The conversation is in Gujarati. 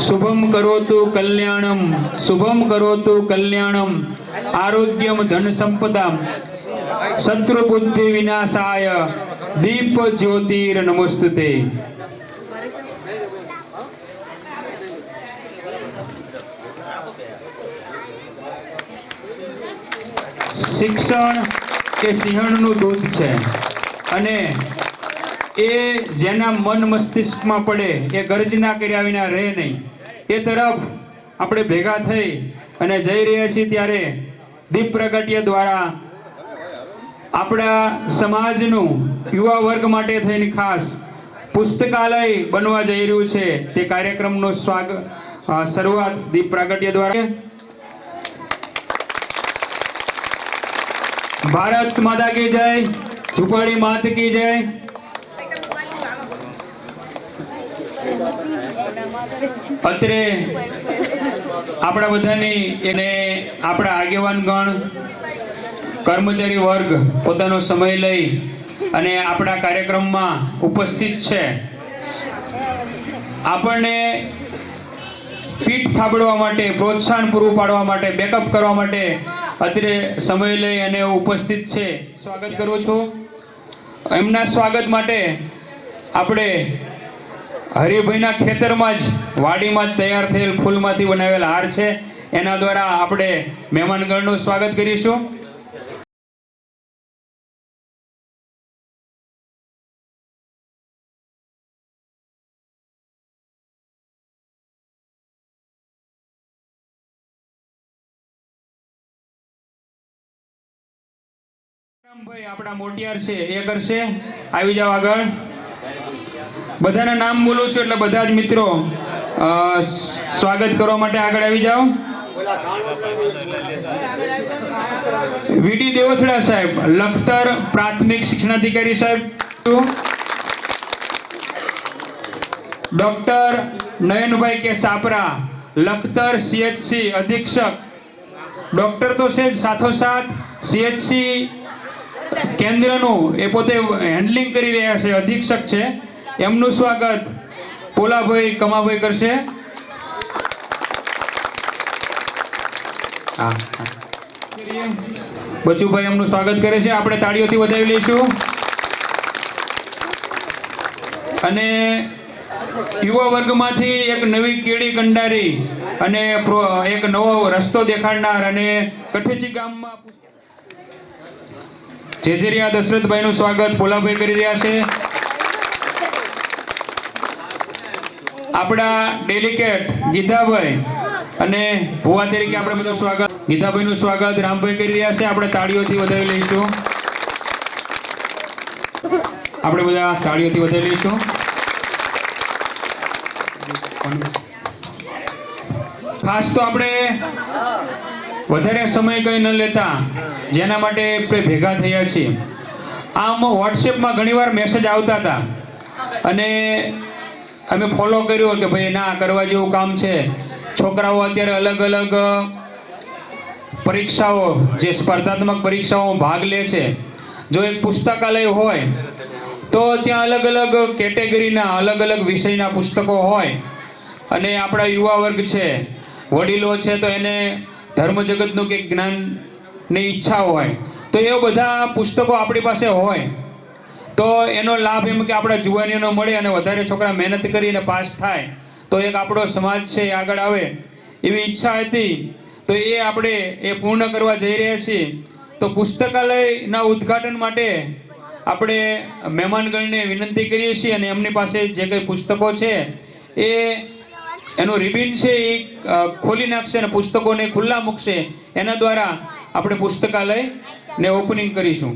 શુભમ કરોતુ કલ્યાણમ, શુભમ કરોતુ કલ્યાણમ, આરોગ્યમ ધન સંપદામ, શત્રુ બુદ્ધિ વિનાશાય, દીપ જ્યોતિર નમસ્તુતે. શિક્ષણ કે સિંહણનું દૂધ છે. અને એ જેના મન મસ્તિષ્કમાં પડે, એ ગર્જના કર્યા વિના રહે નહીં. એ તરફ આપણે ભેગા થઈ અને જઈ રહ્યા છીએ ત્યારે દીપ પ્રગટ્ય દ્વારા આપણા સમાજનું યુવા વર્ગ માટે થઈને ખાસ પુસ્તકાલય બનવા જઈ રહ્યું છે. તે કાર્યક્રમનો સ્વાગત શરૂઆત દીપ પ્રાગટ્ય દ્વારા ભારત માતા કી જય, ઝુંપડી માત કી જય. અત્રે આપણા બધાની એને આપણા આગેવાનગણ, કર્મચારી વર્ગ પોતાનો સમય લઈ અને આપણા કાર્યક્રમમાં ઉપસ્થિત છે. આપણને પીઠ થાબડવા માટે, પ્રોત્સાહન પૂરું પાડવા માટે, બેકઅપ કરવા માટે અત્રે સમય લઈ અને ઉપસ્થિત છે. સ્વાગત કરું છું. એમના સ્વાગત માટે આપણે હરિભાઈના ખેતરમાં જ વાડીમાં જ તૈયાર થયેલ ફૂલમાંથી બનાવેલ હાર છે. એના દ્વારા આપણે મહેમાનગણનું સ્વાગત કરીશું. ભાઈ આપણા મોટિયાર છે. એ કરશે. આવી જાઓ આગળ. બધાના નામ બોલું છું એટલે બધા જ મિત્રો સ્વાગત કરવા માટે આગળ આવી જાઓ. વીડી દેવથડા સાહેબ, લખતર પ્રાથમિક શિક્ષણાધિકારી સાહેબ. Doctor Nayanbhai K Sapra, Lakhtar CHC અધિક્ષક. ડોક્ટર તો છે જ સાથોસાથ, સીએચસી કેન્દ્રનું એ પોતે હેન્ડલિંગ કરી રહ્યા છે, અધિક્ષક છે. એમનું સ્વાગત પોલાભાઈ કમાભાઈ કરશે. બચુભાઈ એમનું સ્વાગત કરે છે. આપણે તાળીઓથી વધાવી લઈશું. અને યુવા વર્ગમાંથી એક નવી કેળી કંડારી અને એક નવો રસ્તો દેખાડનાર અને કઠેચી ગામમાં જેજેરિયા દશરથભાઈનું સ્વાગત પોલાભાઈ કરી રહ્યા છે. આપણા ડેલિકેટ ગીતાભાઈ અને ભુવા તરીકે આપણે બધું સ્વાગત ગીતાભાઈનું સ્વાગત રામભાઈ કરી રહ્યા છે. આપણે તાળીઓથી વધાવી લઈશું. આપણે બધા તાળીઓથી વધાવી લઈશું. ખાસ તો આપણે વધારે સમય કંઈ ન લેતા, જેના માટે આપણે ભેગા થયા છીએ. આમ વોટ્સએપમાં ઘણીવાર મેસેજ આવતા હતા. અને અમે ફોલો કર્યો કે ભાઈ ના, કરવા જેવું કામ છે. છોકરાઓ અત્યારે અલગ અલગ પરીક્ષાઓ, જે સ્પર્ધાત્મક પરીક્ષાઓ ભાગ લે છે. જો એક પુસ્તકાલય હોય, તો ત્યાં અલગ અલગ કેટેગરીના, અલગ અલગ વિષયના પુસ્તકો હોય. અને આપણા યુવા વર્ગ છે, વડીલો છે, તો એને ધર્મ જગતનું કંઈક જ્ઞાનની ઈચ્છા હોય. તો એ બધા પુસ્તકો આપણી પાસે હોય. તો એનો લાભ એમ કે આપણા જુવાનીઓનો મળે અને વધારે છોકરા મહેનત કરીને પાસ થાય, તો એક આપણો સમાજ છે એ આગળ આવે. એવી ઈચ્છા હતી. તો એ આપણે એ પૂર્ણ કરવા જઈ રહ્યા છીએ. તો પુસ્તકાલયના ઉદ્ઘાટન માટે આપણે મહેમાનગણને વિનંતી કરીએ છીએ અને એમની પાસે જે કંઈ પુસ્તકો છે, એ એનું રિબિન છે એ ખોલી નાખશે અને પુસ્તકોને ખુલ્લા મૂકશે. એના દ્વારા આપણે પુસ્તકાલયને ઓપનિંગ કરીશું.